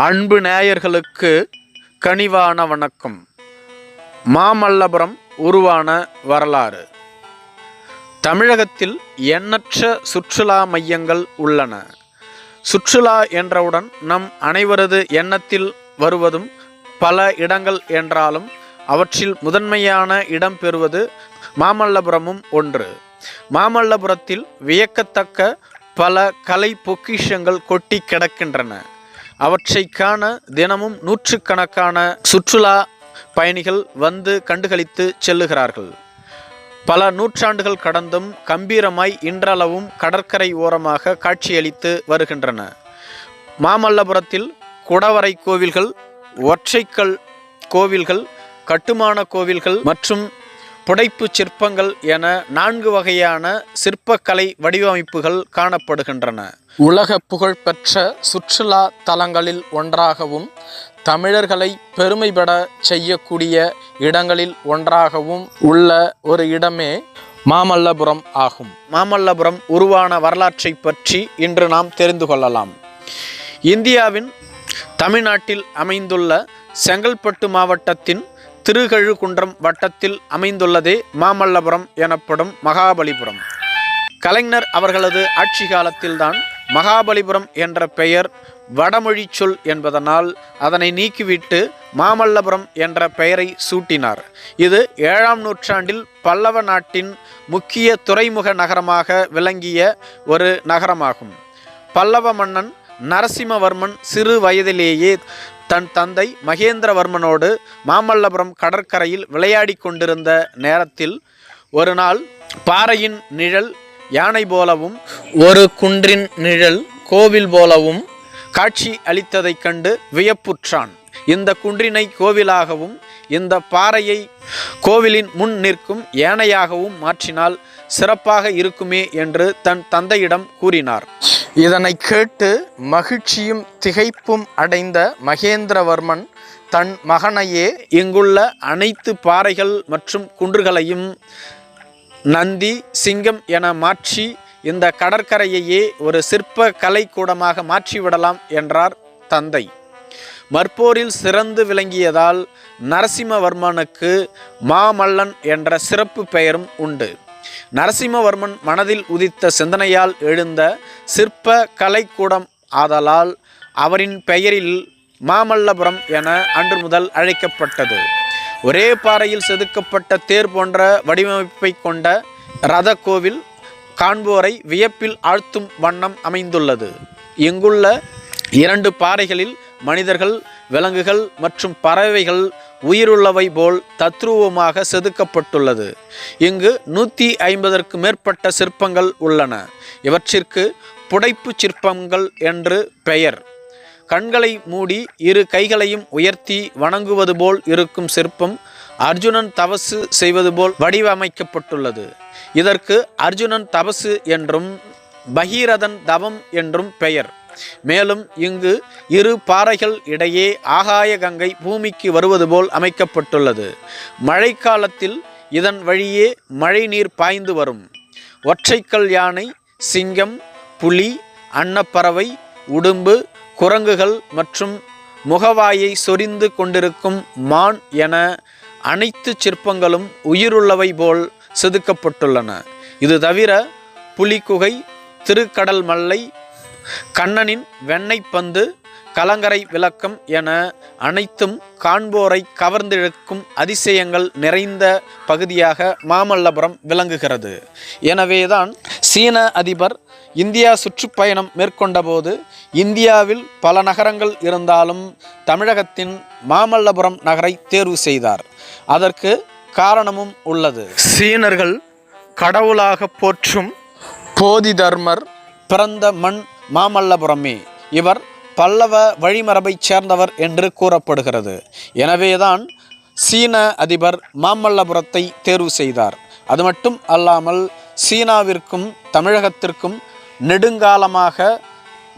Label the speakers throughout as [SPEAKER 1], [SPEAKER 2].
[SPEAKER 1] அன்பு நேயர்களுக்கு கனிவான வணக்கம். மாமல்லபுரம் உருவான வரலாறு. தமிழகத்தில் எண்ணற்ற சுற்றுலா மையங்கள் உள்ளன. சுற்றுலா என்றவுடன் நம் அனைவரது எண்ணத்தில் வருவதும் பல இடங்கள் என்றாலும் அவற்றில் முதன்மையான இடம் பெறுவது மாமல்லபுரமும் ஒன்று. மாமல்லபுரத்தில் வியக்கத்தக்க பல கலை பொக்கிஷங்கள் கொட்டி கிடக்கின்றன. அவற்றை காண தினமும் நூற்றுக்கணக்கான சுற்றுலா பயணிகள் வந்து கண்டுகளித்து செல்லுகிறார்கள். பல நூற்றாண்டுகள் கடந்தும் கம்பீரமாய் இன்றளவும் கடற்கரை ஓரமாக காட்சியளித்து வருகின்றன. மாமல்லபுரத்தில் குடவரை கோவில்கள் ஒற்றைக்கல் கோவில்கள் கட்டுமான கோவில்கள் மற்றும் புடைப்பு சிற்பங்கள் என நான்கு வகையான சிற்பக்கலை வடிவமைப்புகள் காணப்படுகின்றன. உலக புகழ்பெற்ற சுற்றுலா தலங்களில் ஒன்றாகவும் தமிழர்களை பெருமைப்பட செய்யக்கூடிய இடங்களில் ஒன்றாகவும் உள்ள ஒரு இடமே மாமல்லபுரம் ஆகும். மாமல்லபுரம் உருவான வரலாற்றை பற்றி இன்று நாம் தெரிந்து கொள்ளலாம். இந்தியாவின் தமிழ்நாட்டில் அமைந்துள்ள செங்கல்பட்டு மாவட்டத்தின் திருகழுகுன்றம் வட்டத்தில் அமைந்துள்ளதே மாமல்லபுரம் எனப்படும் மகாபலிபுரம். கலைஞர் அவர்களது ஆட்சி காலத்தில்தான் மகாபலிபுரம் என்ற பெயர் வடமொழி சொல் என்பதனால் அதனை நீக்கிவிட்டு மாமல்லபுரம் என்ற பெயரை சூட்டினார். இது ஏழாம் நூற்றாண்டில் பல்லவ நாட்டின் முக்கிய துறைமுக நகரமாக விளங்கிய ஒரு நகரமாகும். பல்லவ மன்னன் நரசிம்மவர்மன் சிறு வயதிலேயே தன் தந்தை மகேந்திரவர்மனோடு மாமல்லபுரம் கடற்கரையில் விளையாடி கொண்டிருந்த நேரத்தில் ஒரு நாள் பாறையின் நிழல் யானை போலவும் ஒரு குன்றின் நிழல் கோவில் போலவும் காட்சி அளித்ததைக் கண்டு வியப்புற்றான். இந்த குன்றினை கோவிலாகவும் இந்த பாறையை கோவிலின் முன் நிற்கும் யானையாகவும் மாற்றினால் சிறப்பாக இருக்குமே என்று தன் தந்தையிடம் கூறினார். இதனை கேட்டு மகிழ்ச்சியும் திகைப்பும் அடைந்த மகேந்திரவர்மன் தன் மகனையே இங்குள்ள அனைத்து பாறைகள் மற்றும் குன்றுகளையும் நந்தி சிங்கம் என மாற்றி இந்த கடற்கரையையே ஒரு சிற்ப கலைக்கூடமாக மாற்றிவிடலாம் என்றார் தந்தை. மற்போரில் சிறந்து விளங்கியதால் நரசிம்மவர்மனுக்கு மாமல்லன் என்ற சிறப்பு பெயரும் உண்டு. நரசிம்மவர்மன் மனதில் உதித்த சிந்தனையால் எழுந்த சிற்ப கலைக்கூடம் ஆதலால் அவரின் பெயரில் மாமல்லபுரம் என அன்று முதல் அழைக்கப்பட்டது. ஒரே பாறையில் செதுக்கப்பட்ட தேர் போன்ற வடிவமைப்பை கொண்ட ரத கோவில் காண்போரை வியப்பில் ஆழ்த்தும் வண்ணம் அமைந்துள்ளது. இங்குள்ள இரண்டு பாறைகளில் மனிதர்கள் விலங்குகள் மற்றும் பறவைகள் உயிருள்ளவை போல் தத்ரூபமாக செதுக்கப்பட்டுள்ளது. இங்கு நூற்றி ஐம்பதற்கு மேற்பட்ட சிற்பங்கள் உள்ளன. இவற்றிற்கு புடைப்பு சிற்பங்கள் என்று பெயர். கண்களை மூடி இரு கைகளையும் உயர்த்தி வணங்குவது போல் இருக்கும் சிற்பம் அர்ஜுனன் தவசு செய்வது போல் வடிவமைக்கப்பட்டுள்ளது. இதற்கு அர்ஜுனன் தபசு என்றும் பகீரதன் தவம் என்றும் பெயர். மேலும் இங்கு இரு பாறைகள் இடையே ஆகாய கங்கை பூமிக்கு வருவது போல் அமைக்கப்பட்டுள்ளது. மழைக்காலத்தில் இதன் வழியே மழை நீர் பாய்ந்து வரும். ஒற்றைக்கல் யானை சிங்கம் புலி அன்னப்பறவை உடும்பு குரங்குகள் மற்றும் முகவாயை சொரிந்து கொண்டிருக்கும் மான் என அனைத்து சிற்பங்களும் உயிருள்ளவை போல் செதுக்கப்பட்டுள்ளன. இது தவிர புலிக்குகை திருக்கடல் மல்லை கண்ணனின் வெண்ணெய் பந்து கலங்கரை விளக்கம் என அனைத்தும் காண்போரை கவர்ந்திழுக்கும் அதிசயங்கள் நிறைந்த பகுதியாக மாமல்லபுரம் விளங்குகிறது. எனவேதான் சீன அதிபர் இந்தியா சுற்றுப்பயணம் மேற்கொண்டபோது இந்தியாவில் பல நகரங்கள் இருந்தாலும் தமிழகத்தின் மாமல்லபுரம் நகரை தேர்வு செய்தார். அதற்கு காரணமும் உள்ளது. சீனர்கள் கடவுளாக போற்றும் போதிதர்மர் பிறந்த மண் மாமல்லபுரமே இவர் பல்லவ வழிமரபைச் சேர்ந்தவர் என்று கூறப்படுகிறது. எனவேதான் சீன அதிபர் மாமல்லபுரத்தை தேர்வு செய்தார். அது மட்டும் அல்லாமல் சீனாவிற்கும் தமிழகத்திற்கும் நெடுங்காலமாக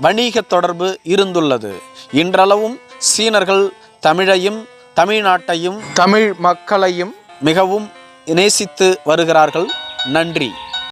[SPEAKER 1] வணிக தொடர்பு இருந்துள்ளது. இன்றளவும் சீனர்கள் தமிழையும் தமிழ்நாட்டையும் தமிழ் மக்களையும் மிகவும் நேசித்து வருகிறார்கள். நன்றி.